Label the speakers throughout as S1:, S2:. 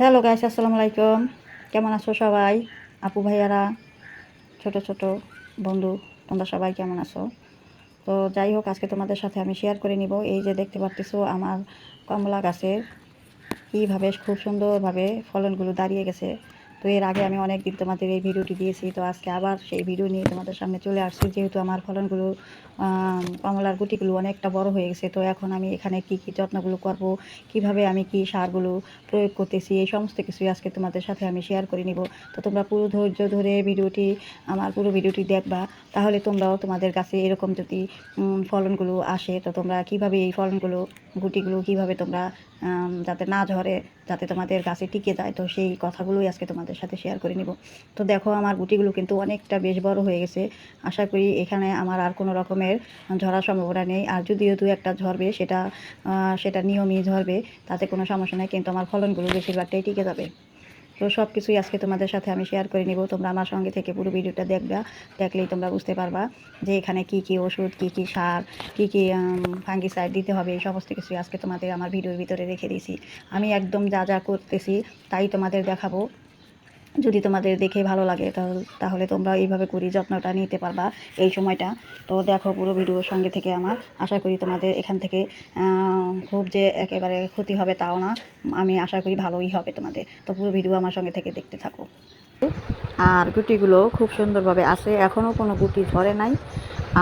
S1: Hello guys আসসালামু আলাইকুম কেমন আছো সবাই আপু ভাইয়ারা ছোট ছোট বন্ধু তোমরা সবাই কেমন আছো তো যাই হোক, আজকে তোমাদের সাথে আমি শেয়ার করে নিব। এই যে দেখতে পারতেছো, আমার কমলা গাছের কীভাবে খুব সুন্দরভাবে ফলনগুলো দাঁড়িয়ে গেছে। তো এর আগে আমি অনেক দিন তোমাদের এই ভিডিওটি দিয়েছি, তো আজকে আবার সেই ভিডিও নিয়ে তোমাদের সামনে চলে আসছি। যেহেতু আমার ফলনগুলো কমলার গুটিগুলো অনেকটা বড় হয়ে গেছে, তো এখন আমি এখানে কি কি যত্নগুলো করব, কীভাবে আমি কি সারগুলো প্রয়োগ করতেছি, এই সমস্ত কিছুই আজকে তোমাদের সাথে আমি শেয়ার করে নিব। তো তোমরা পুরো ধৈর্য ধরে ভিডিওটি, আমার পুরো ভিডিওটি দেখবা, তাহলে তোমরাও তোমাদের কাছে এরকম যদি ফলনগুলো আসে, তো তোমরা কীভাবে এই ফলনগুলো, গুটিগুলো কীভাবে তোমরা যাতে না ঝরে, যাতে তোমাদের গাছে টিকে যায়। তো সেই কথাগুলোই আজকে তোমাদের সাথে শেয়ার করে নিব। তো দেখো, আমার গুটিগুলো কিন্তু অনেকটা বেশ বড় হয়ে গেছে। আশা করি এখানে আমার আর কোনো রকমের ঝরার সম্ভাবনা নেই। আর যদিও দু একটা ঝরবে, সেটা সেটা নিয়মই ঝরবে, তাতে কোনো সমস্যা নেই, কিন্তু আমার ফলনগুলো বেশিরভাগটাই টিকে যাবে। তো সব কিছুই আজকে তোমাদের সাথে আমি শেয়ার করে নিব। তোমরা আমার সঙ্গে থেকে পুরো ভিডিওটা দেখবা, দেখলেই তোমরা বুঝতে পারবা যে এখানে কি কি ওষুধ, কি কি সার, কি কি ফাঙ্গিসাইড দিতে হবে, এই সমস্ত কিছুই আজকে তোমাদের আমার ভিডিওর ভিতরে রেখে দিয়েছি। আমি একদম যা যা করতেছি তাই তোমাদের দেখাবো। যদি তোমাদের দেখে ভালো লাগে, তাহলে তাহলে তোমরা এইভাবে করি যত্নটা নিতে পারবা এই সময়টা। তো দেখো পুরো ভিডিওর সঙ্গে থেকে আমার, আশা করি তোমাদের এখান থেকে খুব যে একেবারে ক্ষতি হবে তাও না, আমি আশা করি ভালোই হবে তোমাদের। তো পুরো ভিডিও আমার সঙ্গে থেকে দেখতে থাকো। আর গুটিগুলো খুব সুন্দরভাবে আছে এখনও কোনো গুটি ঝরে নাই।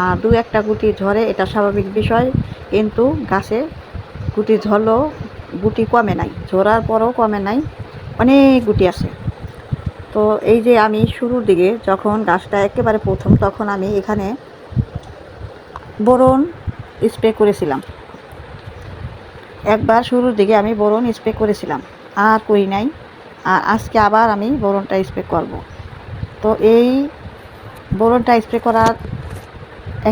S1: আর দু একটা গুটি ঝরে, এটা স্বাভাবিক বিষয়, কিন্তু গাছে গুটি ঝরলেও গুটি কমে নাই, ঝরার পরও কমে নাই, অনেক গুটি আছে। তো এই যে আমি শুরুর দিকে যখন গাছটা একেবারে প্রথম, তখন আমি এখানে বোরন স্প্রে করেছিলাম। একবার শুরুর দিকে আমি বোরন স্প্রে করেছিলাম, আর করি নাই, আর আজকে আবার আমি বোরনটা স্প্রে করব। তো এই বোরনটা স্প্রে করার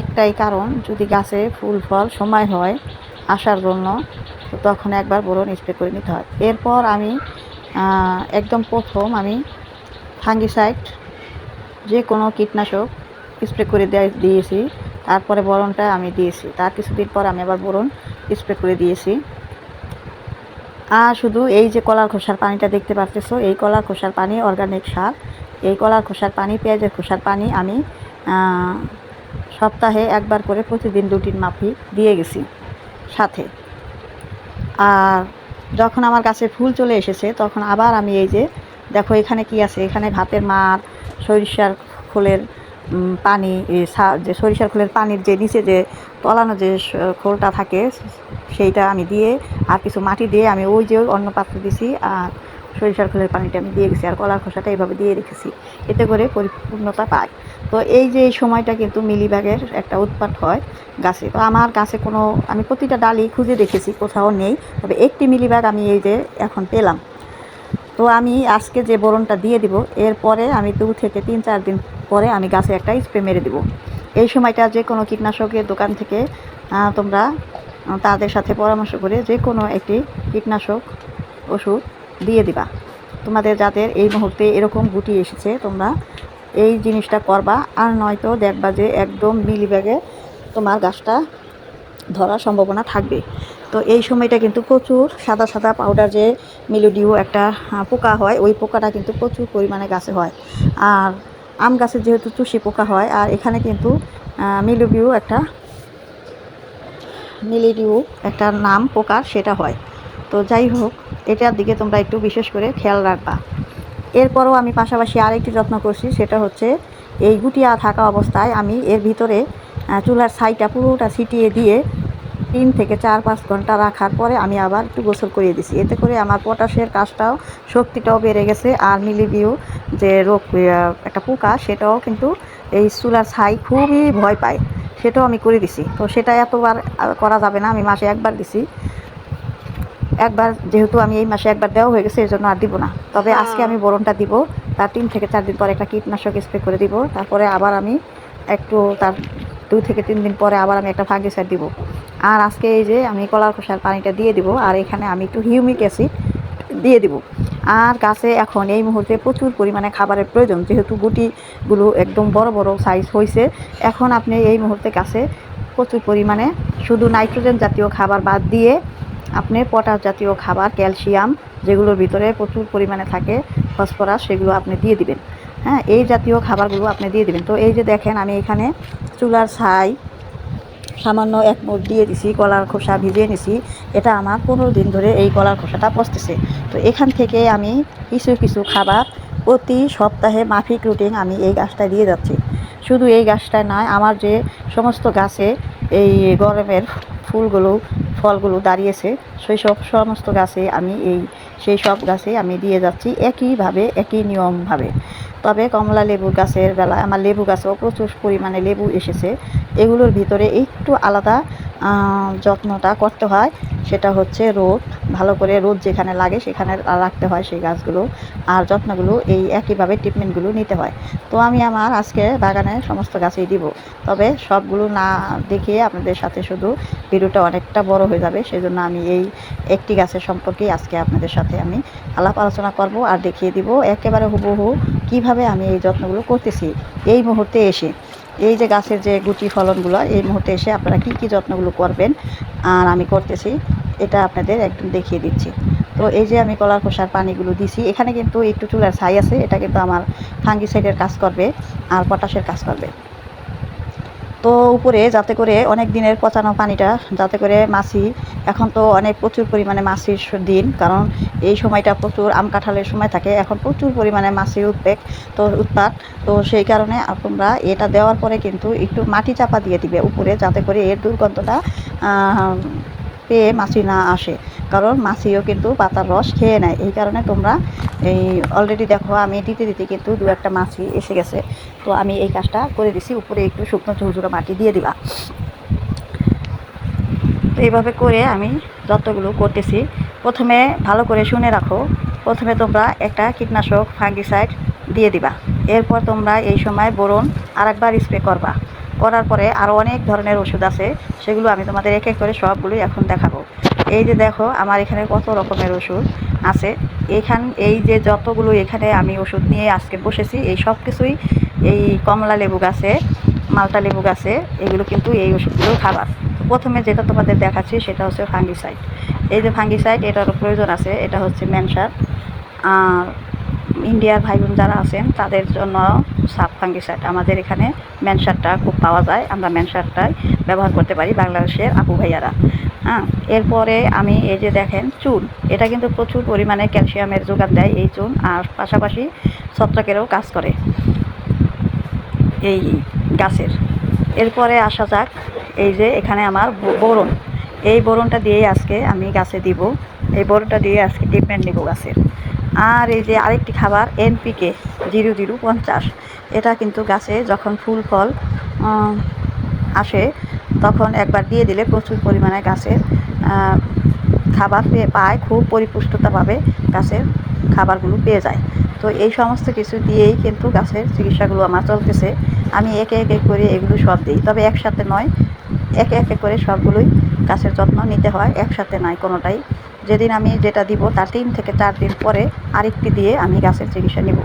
S1: একটাই কারণ, যদি গাছে ফুল, ফল সময় হয় আসার জন্য তখন একবার বোরন স্প্রে করে নিতে হয়। এরপর আমি একদম প্রথম আমি ফাঙ্গিসাইড, যে কোনো কীটনাশক স্প্রে করে দেয়- দিয়েছি। তারপরে বোরনটা আমি দিয়েছি। তার কিছুদিন পর আমি আবার বরণ স্প্রে করে দিয়েছি। আর শুধু এই যে কলার খোসার পানিটা দেখতে পাচ্তেছো এই কলার খোসার পানি অর্গানিক সার। এই কলার খোসার পানি, পেঁয়াজের খোসার পানি আমি সপ্তাহে একবার করে প্রতিদিন রুটিন মাফিক দিয়ে গেছি সাথে। আর যখন আমার কাছে ফুল চলে এসেছে, তখন আবার আমি এই যে দেখো এখানে কি আছে? এখানে ভাতের মার, সরিষার খোলের পানি যে সরিষার খোলের পানির যে নিচে যে তলানো যে খোলটা থাকে, সেইটা আমি দিয়ে আর কিছু মাটি দিয়ে আমি ওই যে অন্য পাত্রে দিছি আর সরিষার খোলের পানিটা আমি দিয়ে গেছি আর কলার খোসাটা এইভাবে দিয়ে রেখেছি। এতে করে পরিপূর্ণতা পায়। তো এই যে এই সময়টা কিন্তু মিলিবাগের একটা উৎপাত হয় গাছে। তো আমার গাছে কোনো, আমি প্রতিটা ডালি খুঁজে দেখেছি, কোথাও নেই। তবে একটি মিলিবাগ আমি এই যে এখন পেলাম। তো আমি আজকে যে বোরনটা দিয়ে দিব, এরপরে আমি দু থেকে তিন, চার দিন পরে আমি গাছে একটা স্প্রে মেরে দিব। এই সময়টা যে কোনো কীটনাশকের দোকান থেকে তোমরা তাদের সাথে পরামর্শ করে যে কোনো একটি কীটনাশক ওষুধ দিয়ে দিবা। তোমাদের যাদের এই মুহূর্তে এরকম গুটি এসেছে, তোমরা এই জিনিসটা করবা, আর নয়তো দেখবা যে একদম মিলি ব্যাগে তোমার গাছটা ধরার সম্ভাবনা থাকবে। তো এই সময়টা কিন্তু প্রচুর সাদা সাদা পাউডার যে মিলোডিও একটা পোকা হয়, ওই পোকাটা কিন্তু প্রচুর পরিমাণে গাছে হয়। আর আম গাছে যেহেতু চুষি পোকা হয়, আর এখানে কিন্তু মিলোডিও একটা, মিলিডিউ একটা নাম পোকার সেটা হয়। তো যাই হোক, এটার দিকে তোমরা একটু বিশেষ করে খেয়াল রাখবা। এরপরও আমি পাশাপাশি আরেকটি যত্ন করছি, সেটা হচ্ছে এই গুটিয়া থাকা অবস্থায় আমি এর ভিতরে চুলার ছাইটা পুরোটা ছিটিয়ে দিয়ে তিন থেকে চার পাঁচ ঘণ্টা রাখার পরে আমি আবার একটু গোসল করিয়ে দিছি। এতে করে আমার পটাশের কাজটাও শক্তিটাও বেড়ে গেছে আর মিলিবিউ যে রোগ একটা পোকা সেটাও কিন্তু এই চুলার ছাই খুবই ভয় পায়। সেটাও আমি করে দিছি। তো সেটা এতবার করা যাবে না। আমি মাসে একবার দিছি। একবার যেহেতু আমি এই মাসে একবার দেওয়া হয়ে গেছে এই জন্য আর দিব না। তবে আজকে আমি বরণটা দিব। তার তিন থেকে চার দিন পরে একটা কীটনাশক স্প্রে করে দিব। তারপরে আবার আমি একটু তার দুই থেকে তিন দিন পরে আবার আমি একটা ফাঙ্গিসাইড দিব। আর আজকে এই যে আমি কলার খোসার পানিটা দিয়ে দিব, আর এখানে আমি একটু হিউমিক অ্যাসিড দিয়ে দিব। আর গাছে এখন এই মুহূর্তে প্রচুর পরিমাণে খাবারের প্রয়োজন, যেহেতু গুটিগুলো একদম বড় বড় সাইজ হয়েছে এখন আপনি এই মুহূর্তে গাছে প্রচুর পরিমাণে শুধু নাইট্রোজেন জাতীয় খাবার বাদ দিয়ে আপনি পটাশ জাতীয় খাবার ক্যালসিয়াম যেগুলোর ভিতরে প্রচুর পরিমাণে থাকে ফসফরাস সেগুলো আপনি দিয়ে দিবেন। হ্যাঁ এই জাতীয় খাবারগুলো আপনি দিয়ে দেবেন। তো এই যে দেখেন, আমি এখানে চুলার ছাই, সামান্য এক মুঠ দিয়ে দিছি, কলার খোসা ভিজিয়ে নিছি। এটা আমার পনেরো দিন ধরে এই কলার খোসাটা পচতেছে। তো এখান থেকে আমি কিছু কিছু খাবার প্রতি সপ্তাহে মাফিক রুটিন আমি এই গাছটা দিয়ে যাচ্ছি। শুধু এই গাছটায় নয়, আমার যে সমস্ত গাছে এই গরমের ফুলগুলো, ফলগুলো দাঁড়িয়েছে, সেই সব সমস্ত গাছে আমি এই, সেই সব গাছে আমি দিয়ে যাচ্ছি একইভাবে, একই নিয়মভাবে। তবে কমলা লেবু গাছের বেলা আমার লেবু গাছেও প্রচুর পরিমাণে লেবু এসেছে। এগুলোর ভিতরে একটু আলাদা যত্নটা করতে হয়, সেটা হচ্ছে রোদ ভালো করে রোদ যেখানে লাগে সেখানে রাখতে হয় সেই গাছগুলো আর যত্নগুলো এই একইভাবে ট্রিটমেন্টগুলো নিতে হয়। তো আমি আমার আজকে বাগানে সমস্ত গাছেই দিব। তবে সবগুলো না দেখিয়ে আপনাদের সাথে শুধু ভিডিওটা অনেকটা বড় হয়ে যাবে, সেজন্য আমি এই একটি গাছের সম্পর্কেই আজকে আপনাদের সাথে আমি আলাপ আলোচনা করব আর দেখিয়ে দিব একেবারে হুবহু কীভাবে আমি এই যত্নগুলো করতেছি। এই মুহূর্তে এসে, এই যে গাছের যে গুটি ফলনগুলো, এই মুহূর্তে এসে আপনারা কী কী যত্নগুলো করবেন আর আমি করতেছি। এটা আপনাদের একদম দেখিয়ে দিচ্ছি। তো এই যে আমি কলার খোসার পানিগুলো দিছি, এখানে কিন্তু একটু চুলার ছাই আছে, এটা কিন্তু আমার ফাঙ্গিসাইডের কাজ করবে আর পটাশের কাজ করবে। তো উপরে যাতে করে অনেক দিনের পচানো পানিটা, যাতে করে মাছি, এখন তো অনেক প্রচুর পরিমাণে মাছির দিন, কারণ এই সময়টা প্রচুর আম কাঁঠালের সময় থাকে, এখন প্রচুর পরিমাণে মাছির উদ্বেগ তো উৎপাত। তো সেই কারণে তোমরা এটা দেওয়ার পরে কিন্তু একটু মাটি চাপা দিয়ে দিবে উপরে, যাতে করে এর দুর্গন্ধটা পেয়ে মাছি না আসে। কারণ মাছিও কিন্তু পাতার রস খেয়ে নেয়। এই কারণে তোমরা এই অলরেডি দেখো আমি দিতে দিতে কিন্তু দু একটা মাছি এসে গেছে। তো আমি এই কাজটা করে দিছি। উপরে একটু শুকনো ঝুরঝুরো মাটি দিয়ে দিবা। তো এইভাবে করে আমি যতগুলো করতেছি, প্রথমে ভালো করে শুনে রাখো। প্রথমে তোমরা একটা কীটনাশক ফাঙ্গিসাইড দিয়ে দিবা। এরপর তোমরা এই সময় বোরন আরেকবার স্প্রে করবা। করার পরে আরও অনেক ধরনের ওষুধ আছে, সেগুলো আমি তোমাদের এক এক করে সবগুলোই এখন দেখাবো। এই যে দেখো, আমার এখানে কত রকমের ওষুধ আছে। এইখান এই যে যতগুলো এখানে আমি ওষুধ নিয়ে আজকে বসেছি, এই সব কিছুই এই কমলা লেবু গাছে, মালটা লেবু গাছে, এগুলো কিন্তু এই ওষুধগুলো খাবার। প্রথমে যেটা তোমাদের দেখাচ্ছি, সেটা হচ্ছে ফাঙ্গিসাইড। এই যে ফাঙ্গিসাইড, এটারও প্রয়োজন আছে, এটা হচ্ছে ম্যানসার। আর ইন্ডিয়ার ভাই বোন যারা আছেন, তাদের জন্য সাব ফাঙ্গিসাইড। আমাদের এখানে ম্যান ম্যানসারটা খুব পাওয়া যায়, আমরা ম্যান ম্যানসারটাই ব্যবহার করতে পারি বাংলাদেশের আপু ভাইয়ারা। হ্যাঁ এরপরে আমি এই যে দেখেন চুন এটা কিন্তু প্রচুর পরিমাণে ক্যালসিয়ামের যোগান দেয় এই চুন আর পাশাপাশি ছত্রাকেরও কাজ করে এই গাছের। এরপরে আসা যাক, এই যে এখানে আমার বোরন। এই বোরনটা দিয়েই আজকে আমি গাছে দিব। এই বোরনটা দিয়ে আজকে ট্রিটমেন্ট নেব গাছের। আর এই যে আরেকটি খাবার এনপিকে জিরো জিরো পঞ্চাশ। এটা কিন্তু গাছে যখন ফুল ফল আসে, তখন একবার দিয়ে দিলে প্রচুর পরিমাণে গাছের খাবার পেয়ে, পায়, খুব পরিপুষ্টতা পাবে, গাছের খাবারগুলো পেয়ে যায়। তো এই সমস্ত কিছু দিয়েই কিন্তু গাছের চিকিৎসাগুলো আমার চলতেছে। আমি একে একে করে এগুলো সব দিই। তবে একসাথে নয়, একে একে করে সবগুলোই গাছের যত্ন নিতে হয়। একসাথে নয়, কোনোটাই যেদিন আমি যেটা দিব, তার তিন থেকে চার দিন পরে আরেকটি দিয়ে আমি গাছের চিকিৎসা নেব।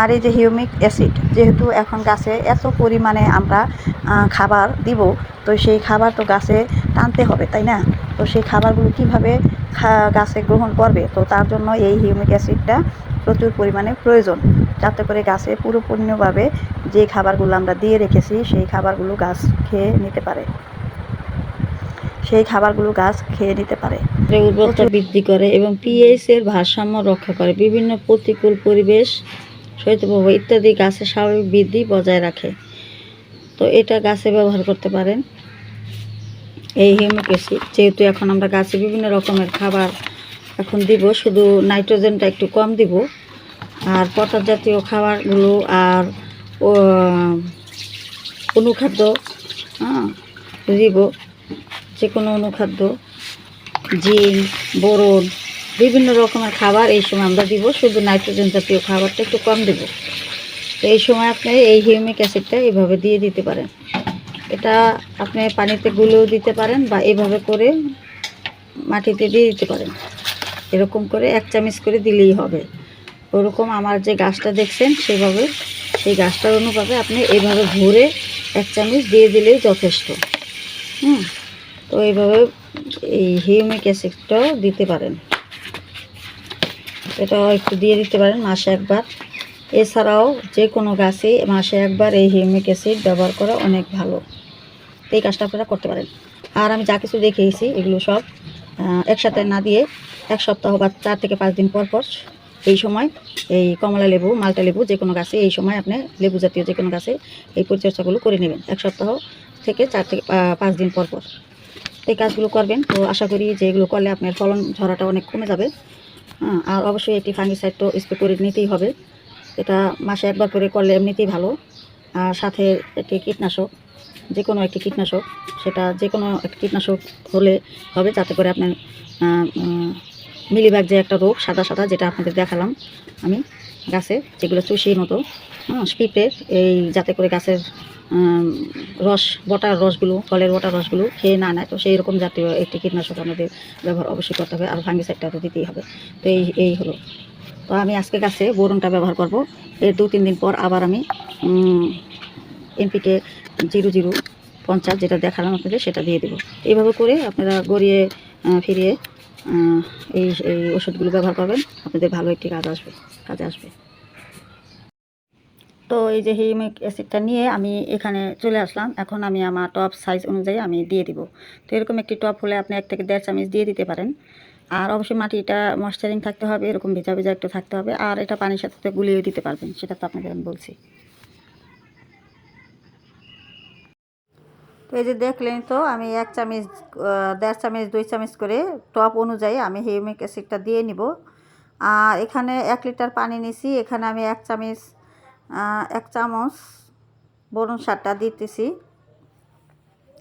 S1: আর এই যে হিউমিক অ্যাসিড, যেহেতু এখন গাছে এত পরিমাণে আমরা খাবার দিব, তো সেই খাবার তো গাছে টানতে হবে, তাই না? তো সেই খাবারগুলো কীভাবে গাছে গ্রহণ করবে? তো তার জন্য এই হিউমিক অ্যাসিডটা প্রচুর পরিমাণে প্রয়োজন। যাতে করে গাছে পুরোপূর্ণভাবে যে খাবারগুলো আমরা দিয়ে রেখেছি, সেই খাবারগুলো গাছ খেয়ে নিতে পারে। সেই খাবারগুলো গাছ খেয়ে নিতে পারে।
S2: উর্বরতা বৃদ্ধি করে এবং পিএইচ এর ভারসাম্য রক্ষা করে, বিভিন্ন প্রতিকূল পরিবেশ শৈত্যপ্রবাহ ইত্যাদি গাছের স্বাভাবিক বৃদ্ধি বজায় রাখে। তো এটা গাছে ব্যবহার করতে পারেন। এই হিউমিক যেহেতু এখন আমরা গাছে বিভিন্ন রকমের খাবার এখন দিব, শুধু নাইট্রোজেনটা একটু কম দিব, আর পটাশ জাতীয় খাবারগুলো আর অনুখাদ্য হ্যাঁ দিব। যে কোনো অনুখাদ্য, জিঙ্ক, বোরন, বিভিন্ন রকমের খাবার এই সময় আমরা দিব। শুধু নাইট্রোজেন জাতীয় খাবারটা একটু কম দেব। তো এই সময় আপনি এই হিউমিক অ্যাসিডটা এইভাবে দিয়ে দিতে পারেন। এটা আপনি পানিতে গুলেও দিতে পারেন বা এভাবে করে মাটিতে দিয়ে দিতে পারেন। এরকম করে এক চামচ করে দিলেই হবে। ওরকম আমার যে গাছটা দেখছেন, সেভাবে সেই গাছটার অনুপাতে আপনি এইভাবে ঘুরে এক চামচ দিয়ে দিলেই যথেষ্ট। হুম? তো এইভাবে এই হিউমিক অ্যাসিডটাও দিতে পারেন।
S1: এটাও একটু দিয়ে দিতে পারেন মাসে একবার। এছাড়াও যে কোনো গাছে মাসে একবার এই হিউমিক অ্যাসিড ব্যবহার করা অনেক ভালো। এই কাজটা আপনারা করতে পারেন। আর আমি যা কিছু দেখিয়েছি, এগুলো সব একসাথে না দিয়ে এক সপ্তাহ বা চার থেকে পাঁচ দিন পর পর এই সময় এই কমলা লেবু, মালটা লেবু যে কোনো গাছে এই সময় আপনি লেবু জাতীয় যে কোনো গাছে এই পরিচর্যাগুলো করে নেবেন। এক সপ্তাহ থেকে চার থেকে পাঁচ দিন পর পর। এই কাজগুলো করবেন। তো আশা করি যে এগুলো করলে আপনার ফলন ঝরাটা অনেক কমে যাবে। হ্যাঁ আর অবশ্যই এটি ফাঙ্গিসাইড তো স্প্রে করে নিতেই হবে। এটা মাসে একবার করে করলে এমনিতেই ভালো। আর সাথে একটি কীটনাশক যে কোনো একটি কীটনাশক, সেটা যে কোনো একটি কীটনাশক হলে হবে যাতে করে আপনার মিলিবাগ যে একটা রোগ, সাদা সাদা, যেটা আপনাদের দেখালাম আমি গাছে, যেগুলো চুষির মতো হ্যাঁ স্পিপের এই যাতে করে গাছের রস বটার রসগুলো, ফলের বটার রসগুলো খেয়ে না নেয়, তো সেই রকম জাতীয় একটি কীটনাশক আমাদের ব্যবহার অবশ্যই করতে হবে, আর ফাঙ্গিসাইডটা তো দিতেই হবে। তো এই এই হলো। তো আমি আজকে গাছে বোরনটা ব্যবহার করব। এর দু তিন দিন পর আবার আমি এনপিকে জিরো জিরো পঞ্চাশ যেটা দেখালাম আপনাদের, সেটা দিয়ে দেবো। এইভাবে করে আপনারা গড়িয়ে ফিরিয়ে এই এই ওষুধগুলো ব্যবহার করবেন। আপনাদের ভালো একটি কাজ আসবে, কাজে আসবে। তো এই যে হিউমিক অ্যাসিডটা নিয়ে আমি এখানে চলে আসলাম। এখন আমি আমার টপ সাইজ অনুযায়ী আমি দিয়ে দিব। তো এরকম একটি টপ হলে আপনি এক থেকে দেড় চামচ দিয়ে দিতে পারেন। আর অবশ্যই মাটিটা ময়শ্চারিং থাকতে হবে, এরকম ভেজা ভেজা একটু থাকতে হবে। আর এটা পানির সাথে গুলিয়ে দিতে পারবেন, সেটা তো আপনাকে আমি বলছি। তো এই যে দেখলেন তো, আমি এক চামচ দেড় চামচ, দুই চামচ করে টপ অনুযায়ী আমি হিউমিক অ্যাসিডটা দিয়ে নিব। আর এখানে এক লিটার পানি নিছি, এখানে আমি এক চামচ এক চামচ বরুণ সারটা দিতেছি।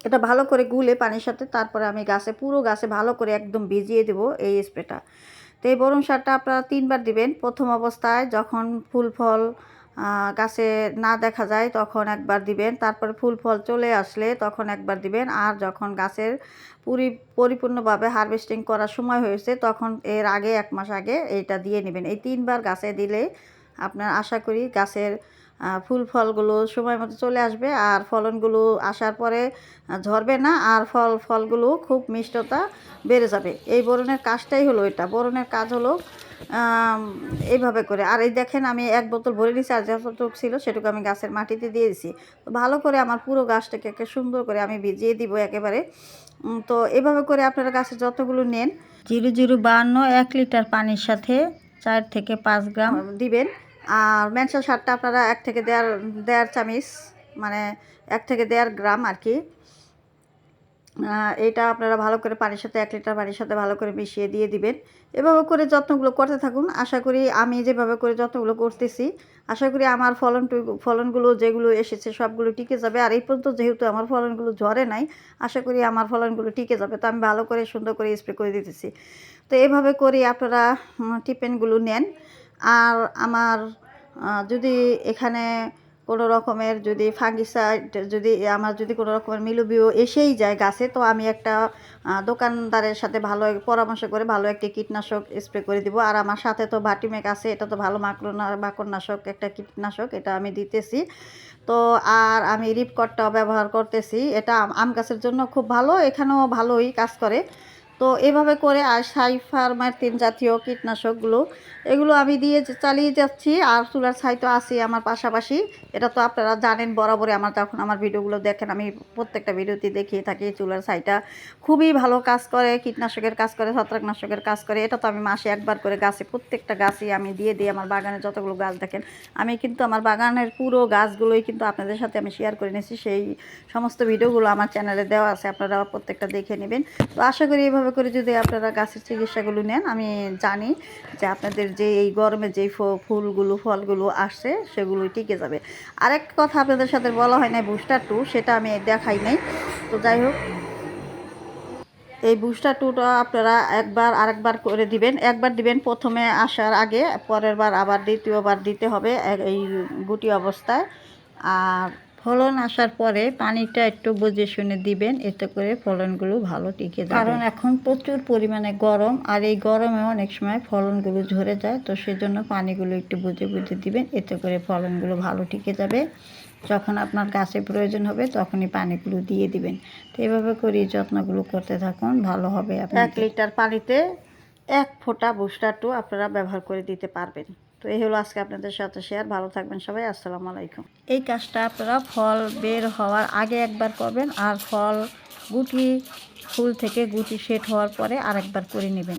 S1: এটা ভালো করে গুলে পানির সাথে, তারপরে আমি গাছে, পুরো গাছে ভালো করে একদম ভিজিয়ে দেবো এই স্প্রেটা। তো এই বরুণ সারটা আপনারা তিনবার দিবেন। প্রথম অবস্থায় যখন ফুল ফল গাছে না দেখা যায় তখন একবার দিবেন। তারপরে ফুল ফল চলে আসলে তখন একবার দিবেন। আর যখন গাছের পুরি, পরিপূর্ণভাবে হারভেস্টিং করার সময় হয়েছে তখন এর আগে, এক মাস আগে এইটা দিয়ে নেবেন। এই তিনবার গাছে দিলে আপনার আশা করি গাছের ফুল ফলগুলো সময় মতো চলে আসবে। আর ফলনগুলো আসার পরে ঝরবে না। আর ফল, ফলগুলো খুব মিষ্টতা বেড়ে যাবে। এই বরণের কাজটাই হলো এটা। বরণের কাজ হলো এইভাবে করে। আর এই দেখেন, আমি এক বোতল ভরে নিয়েছি, আর যতটুকু ছিল সেটুকু আমি গাছের মাটিতে দিয়ে দিছি। তো ভালো করে আমার পুরো গাছটাকে একে সুন্দর করে আমি ভিজিয়ে দিব একেবারে। তো এভাবে করে আপনারা গাছের যতগুলো নেন। জিরো জিরো বান্ন এক লিটার পানির সাথে চার থেকে পাঁচ গ্রাম। দিবেন। আর মেনসেল সারটা আপনারা এক থেকে দেড় দেড় চামিচ মানে এক থেকে দেড় গ্রাম আর কি। এটা আপনারা ভালো করে পানির সাথে এক লিটার পানির সাথে ভালো করে মিশিয়ে দিয়ে দিবেন। এভাবে করে যত্নগুলো করতে থাকুন। আশা করি আমি যেভাবে করে যত্নগুলো করতেছি, আশা করি আমার ফলন ফলনগুলো যেগুলো এসেছে সবগুলো টিকে যাবে। আর এই পর্যন্ত যেহেতু আমার ফলনগুলো ঝরে নাই, আশা করি আমার ফলনগুলো টিকে যাবে। তো আমি ভালো করে সুন্দর করে স্প্রে করে দিতেছি। তো এভাবে করে আপনারা টিপেনগুলো নেন। আর আমার যদি এখানে কোনো রকমের যদি ফাঙ্গিসাইড যদি আমার যদি কোনো রকমের মিলুবিও এসেই যায় গাছে, তো আমি একটা দোকানদারের সাথে ভালো পরামর্শ করে ভালো একটি কীটনাশক স্প্রে করে দিব। আর আমার সাথে তো ভাটিমেক আছে, এটা তো ভালো মাকড়না, মাকড়নাশক একটা কীটনাশক, এটা আমি দিতেছি। তো আর আমি রিপকটটাও ব্যবহার করতেছি, এটা আম- গাছের জন্য খুব ভালো, এখানেও ভালোই কাজ করে। তো এভাবে করে আর সাইফার্মার তিন জাতীয় কীটনাশকগুলো এগুলো আমি দিয়ে চালিয়ে যাচ্ছি আর চুলার ছাই তো আছি আমার পাশাপাশি। এটা তো আপনারা জানেন বরাবরই আমার যখন আমার ভিডিওগুলো দেখেন, আমি প্রত্যেকটা ভিডিওতে দেখিয়ে থাকি চুলার ছাইটা। খুবই ভালো কাজ করে, কীটনাশকের কাজ করে, ছত্রাকনাশকের কাজ করে। এটা তো আমি মাসে একবার করে গাছে, প্রত্যেকটা গাছই আমি দিয়ে দিই আমার বাগানে যতগুলো গাছ দেখেন। আমি কিন্তু আমার বাগানের পুরো গাছগুলোই কিন্তু আপনাদের সাথে আমি শেয়ার করে নিয়েছি। সেই সমস্ত ভিডিওগুলো আমার চ্যানেলে দেওয়া আছে, আপনারা প্রত্যেকটা দেখে নেবেন। তো আশা করি এইভাবে করে যদি আপনারা গাছের চিকিৎসাগুলো নেন, আমি জানি যে আপনাদের যে এই গরমে ফ- ফুলগুলো, ফলগুলো আসছে সেগুলো টিকে যাবে। আরেক কথা আপনাদের সাথে বলা হয় না বুস্টার টু, সেটা আমি দেখাই নাই। তো যাই হোক, এই বুস্টার টুটা আপনারা একবার আরেকবার করে দিবেন। একবার দিবেন প্রথমে আসার আগে, পরের বার আবার দ্বিতীয়বার দিতে হবে, এই গুটি অবস্থায়। আর ফলন আসার পরে পানিটা একটু বুঝে শুনে দিবেন এতে করে ফলনগুলো ভালো টিকে যাবে। কারণ এখন প্রচুর পরিমাণে গরম আর এই গরমে অনেক সময় ফলনগুলো ঝরে যায় তো সেজন্য পানিগুলো একটু বুঝে বুঝে দিবেন এতে করে ফলনগুলো ভালো টিকে যাবে। যখন আপনার গাছে প্রয়োজন হবে তখনই পানিগুলো দিয়ে দিবেন। তো এভাবে করে যত্নগুলো করতে থাকুন ভালো হবে এক লিটার পানিতে এক ফোঁটা বুস্টার টু আপনারা ব্যবহার করে দিতে পারবেন। তো এই হলো আজকে আপনাদের সাথে শেয়ার ভালো থাকবেন সবাই, আসসালামু আলাইকুম। এই কাজটা আপনারা ফল বের হওয়ার আগে একবার করবেন আর ফল গুটি, ফুল থেকে গুটি সেট হওয়ার পরে আরেকবার করে নেবেন।